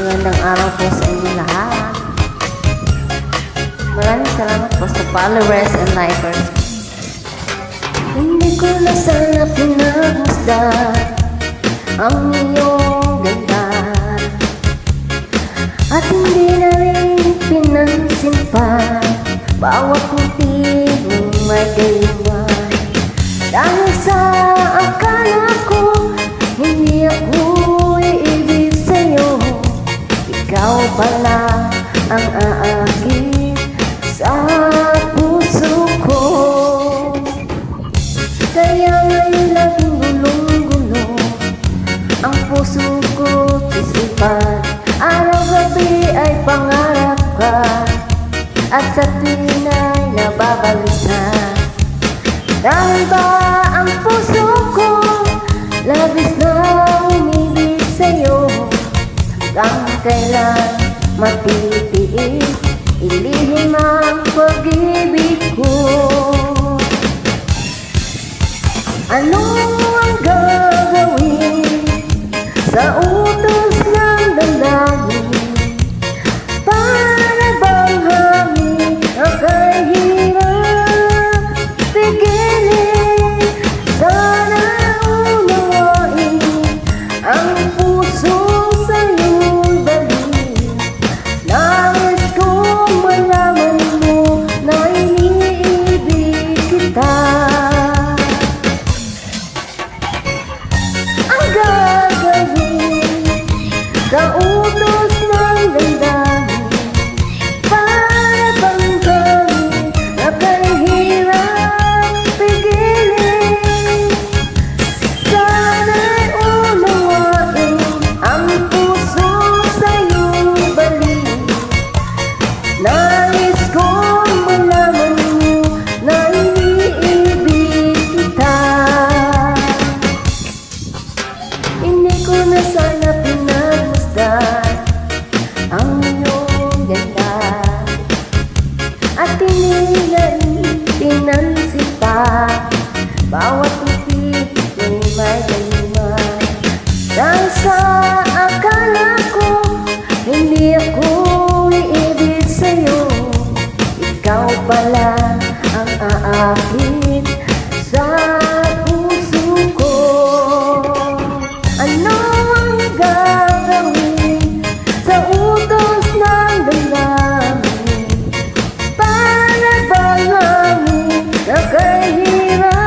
magandang araw po sa inyo lahat. Maraming salamat po sa followers and likers. Hindi ko na sana pinagmasdan ang iyong ganda At hindi na rin pinansin pa bawat Ikaw pala ang aakit sa puso ko. Kaya ngayon laging gulong-gulo Ang puso ko. Isipan Araw-gabi ay pangarap ka. At sa tuwin ay nababalisa Dahil ba kailan matitiis? Ilihim ang pag-ibig ko. Ano ang gagawin sa utos na sana pinagmasdan ang iyong ganda. At rin pinansin pa Bawat ngiti ay may galiman Dahil sa akala ko Hindi ako iibig sa'yo. Ikaw pala ang aakit sa Viva